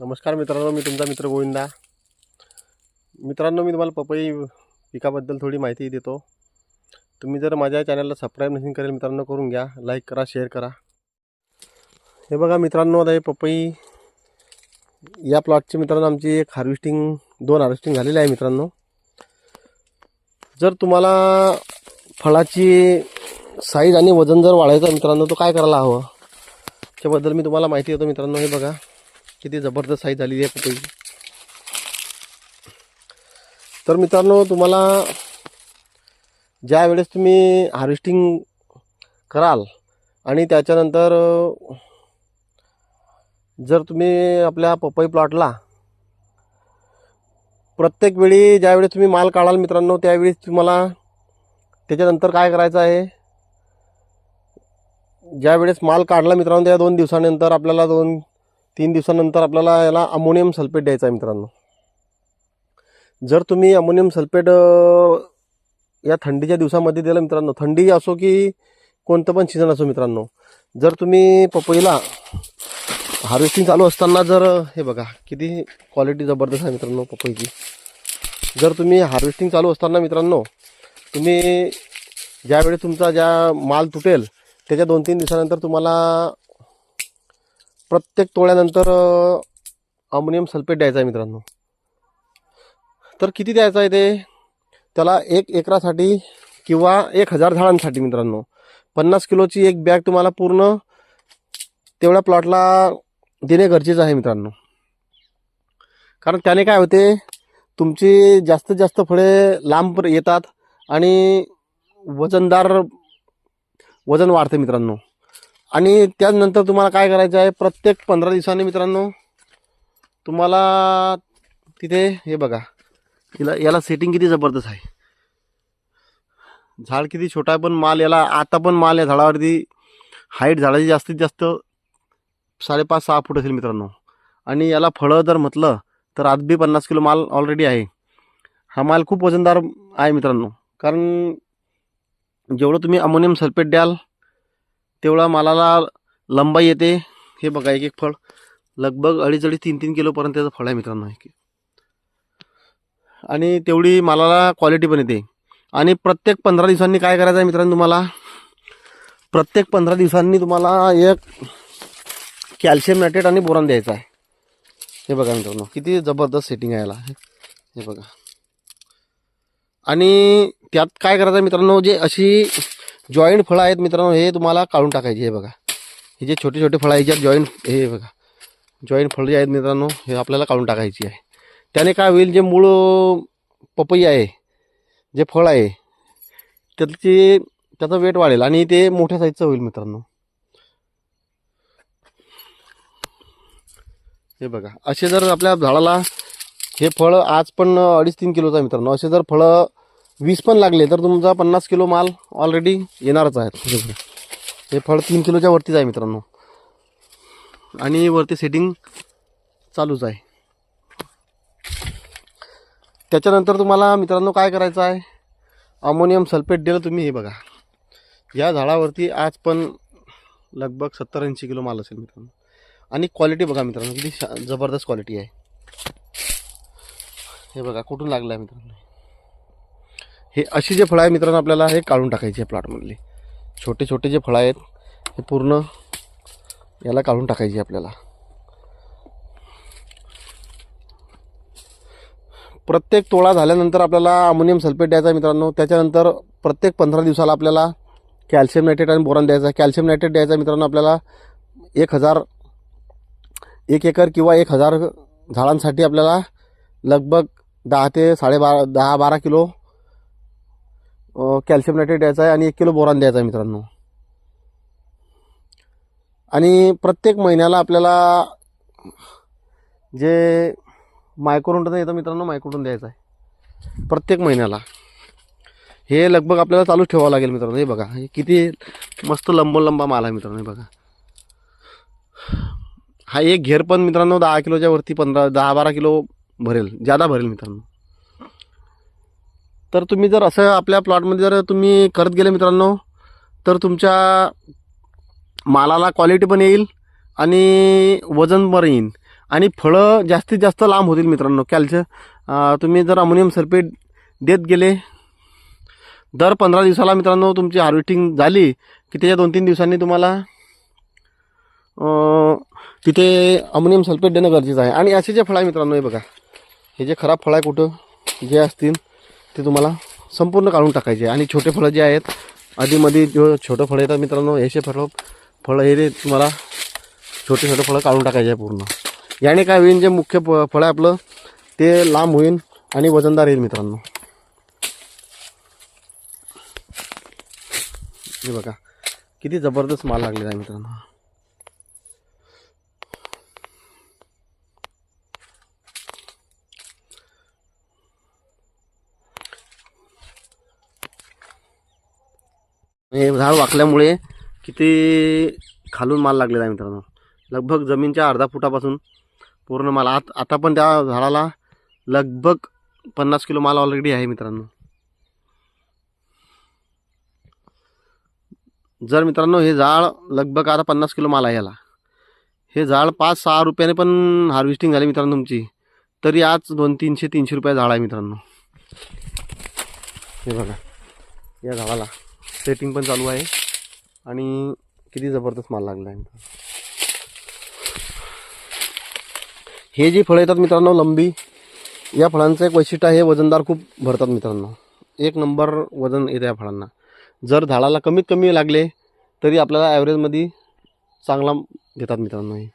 नमस्कार मित्रांनो मी तुमचा मित्र गोविंदा. मित्रांनो मी तुम्हाला पपई पिकाबद्दल थोडी माहिती देतो. तुम्ही जर माझ्या चॅनलला सबस्क्राईब नसेल करेल मित्रांनो करून घ्या. लाईक करा शेअर करा. हे बघा मित्रांनो आता हे पपई या प्लॉटची मित्रांनो आमची एक हार्वेस्टिंग दोन हार्वेस्टिंग झालेली आहे मित्रांनो. जर तुम्हाला फळाची साईज आणि वजन जर वाढायचं मित्रांनो तो काय करायला हवं? त्याबद्दल मी तुम्हाला माहिती देतो मित्रांनो हे बघा. किती जबरदस्त साईज झालेली आहे पपई. तर मित्रांनो तुम्हाला ज्या वेळेस तुम्ही हार्वेस्टिंग कराल आणि त्याच्यानंतर जर तुम्ही आपल्या पपई प्लॉटला प्रत्येक वेळी ज्यावेळेस तुम्ही माल काढाल मित्रांनो त्यावेळेस तुम्हाला त्याच्यानंतर काय करायचं आहे? ज्यावेळेस माल काढला मित्रांनो त्या दोन दिवसानंतर आपल्याला दोन तीन दिवसानंतर आपल्याला याला अमोनियम सल्फेट द्यायचा आहे मित्रांनो. जर तुम्ही अमोनियम सल्फेट या थंडीच्या दिवसामध्ये दिलं मित्रांनो थंडी असो की कोणतं पण सीझन असो मित्रांनो जर तुम्ही पपईला हार्वेस्टिंग चालू असताना जर हे बघा किती क्वालिटी जबरदस्त आहे मित्रांनो पपईची. जर तुम्ही हार्वेस्टिंग चालू असताना मित्रांनो तुम्ही ज्यावेळी तुमचा ज्या माल तुटेल त्याच्या दोन तीन दिवसानंतर तुम्हाला प्रत्येक तोळ्यानंतर अमोनियम सल्फेट द्यायचं आहे मित्रांनो. तर किती द्यायचं आहे ते? त्याला एक एकरासाठी किंवा एक हजार झाडांसाठी मित्रांनो. पन्नास किलोची एक बॅग तुम्हाला पूर्ण तेवढ्या प्लॉटला देणे गरजेचं आहे मित्रांनो. कारण त्याने काय होते तुमची जास्तीत जास्त फळे लांब येतात आणि वजनदार वजन वाढते मित्रांनो. आणि त्यानंतर तुम्हाला काय करायचं आहे प्रत्येक पंधरा दिवसांनी मित्रांनो तुम्हाला तिथे हे बघा तिला याला सेटिंग किती जबरदस्त आहे. झाड किती छोटा आहे पण माल याला आता पण माल या झाडावरती हाईट झाडाची जास्तीत जास्त साडेपाच सहा फूट असेल मित्रांनो. आणि याला फळं जर म्हटलं तर आज बी पन्नास किलो माल ऑलरेडी आहे. हा माल खूप वजनदार आहे मित्रांनो. कारण जेवढं तुम्ही अमोनियम सल्फेट द्याल तेवढा मालाला लंबाई येते. हे बघा एक एक फळ. लगभग अडीच अडीच तीन तीन किलोपर्यंत त्याचं फळ आहे मित्रांनो. आणि तेवढी मालाला क्वालिटी पण येते. आणि प्रत्येक पंधरा दिवसांनी काय करायचं आहे मित्रांनो तुम्हाला? प्रत्येक पंधरा दिवसांनी तुम्हाला एक कॅल्शियम नायट्रेट आणि बोरान द्यायचं आहे. हे बघा मित्रांनो किती जबरदस्त सेटिंग आहे याला. हे बघा. आणि त्यात काय करायचं आहे मित्रांनो जे अशी जॉईंट फळं आहेत मित्रांनो हे तुम्हाला काढून टाकायचे हे बघा. हे जे छोटे छोटे फळं आहेत जॉईंट हे बघा. जॉईंट फळं जे आहेत मित्रांनो हे आपल्याला काढून टाकायची आहे. त्याने काय होईल जे मूळ पपई आहे जे फळ आहे त्याची त्याचं वेट वाढेल आणि ते मोठ्या साईजचं होईल मित्रांनो. हे बघा. असे जर आपल्या झाडाला हे फळ आज पण अडीच तीन किलोचं आहे मित्रांनो. असे जर फळं वीस पण लागले तर तुमचा पन्नास किलो माल ऑलरेडी येणारच आहे. हे फळ तीन किलोच्या वरतीच आहे मित्रांनो. आणि वरती सेटिंग चालूच आहे. त्याच्यानंतर तुम्हाला मित्रांनो काय करायचं आहे? अमोनियम सल्फेट दिलं तुम्ही हे बघा. या झाडावरती आज पण लगभग सत्तर ऐंशी किलो माल असेल मित्रांनो. आणि क्वालिटी बघा मित्रांनो किती शा जबरदस्त क्वालिटी आहे. हे बघा कुठून लागलं आहे मित्रांनो? हे अशी जे फळं आहे मित्रांनो आपल्याला हे काढून टाकायची आहे प्लॉटमधली छोटे छोटे जे फळं आहेत हे पूर्ण याला काढून टाकायची आपल्याला. प्रत्येक तोळा झाल्यानंतर आपल्याला अमोनियम सल्फेट द्यायचा मित्रांनो. त्याच्यानंतर प्रत्येक पंधरा दिवसाला आपल्याला कॅल्शियम नायट्रेट आणि बोरॉन द्यायचा कॅल्शियम नायट्रेट द्यायचा मित्रांनो आपल्याला एक हजार एक एकर किंवा एक हजार झाडांसाठी आपल्याला लगभग दहा ते साडेबारा दहा बारा किलो कॅल्शियम नायट्रेट द्यायचा आहे आणि एक किलो बोरान द्यायचा आहे मित्रांनो. आणि प्रत्येक महिन्याला आपल्याला जे मायक्रोडोन येतं मित्रांनो मायक्रोडोन द्यायचं आहे. प्रत्येक महिन्याला. हे लगभग आपल्याला चालूच ठेवावं लागेल मित्रांनो. हे बघा हे किती मस्त लंबो लंबा माल आहे मित्रांनो हे बघा. हा एक घेर पण मित्रांनो दहा किलोच्या वरती पंधरा दहा बारा किलो भरेल. जादा भरेल मित्रांनो. तर तुम्ही जर असं आपल्या प्लॉटमध्ये जर तुम्ही करत गेले मित्रांनो तर तुमच्या मालाला क्वालिटी पण येईल आणि वजन बरं येईल. आणि फळं जास्तीत जास्त लांब होतील मित्रांनो कॅल्शियम तुम्ही जर अमोनियम सल्फेट देत गेले दर पंधरा दिवसाला मित्रांनो तुमची हार्वेस्टिंग झाली की त्याच्या दोन तीन दिवसांनी तुम्हाला तिथे अमोनियम सल्फेट देणं गरजेचं आहे. आणि असे जे फळ आहे मित्रांनो हे बघा. हे जे खराब फळं आहे कुठं? जे असतील. ते तुम्हाला संपूर्ण काढून टाकायचे आणि छोटे फळं जे आहेत आधीमध्ये जो छोटं फळं येतात मित्रांनो याचे फळं फळं हे तुम्हाला छोटे छोटे फळं काढून टाकायचे आहे पूर्ण. याने काय होईल जे मुख्य फ फळं आपलं ते लांब होईल आणि वजनदार येईल मित्रांनो. हे बघा किती जबरदस्त माल लागलेला आहे मित्रांनो. हे झाड वाकल्यामुळे किती खालून माल लागलेला आहे मित्रांनो. लगभग जमीनच्या अर्धा फुटापासून पूर्ण माल. आत आता पण त्या झाडाला लगभग पन्नास किलो माल ऑलरेडी आहे मित्रांनो. जर मित्रांनो हे झाड लगभग आता पन्नास किलो माल आहे याला. हे झाड पाच सहा रुपयाने पण हार्वेस्टिंग झाली मित्रांनो तुमची. तरी आज दोन तीनशे तीनशे रुपये झाड आहे मित्रांनो. हे बघा. या झाडाला सेटिंग पण चालू आहे. आणि किती जबरदस्त माल लागला आहे हे जी फळं येतात मित्रांनो लंबी या फळांचं एक वैशिष्ट्य आहे वजनदार खूप भरतात मित्रांनो. एक नंबर वजन येतं या फळांना. जर झाडाला कमीत कमी लागले तरी आपल्याला ॲव्हरेजमध्ये चांगला देतात मित्रांनो हे.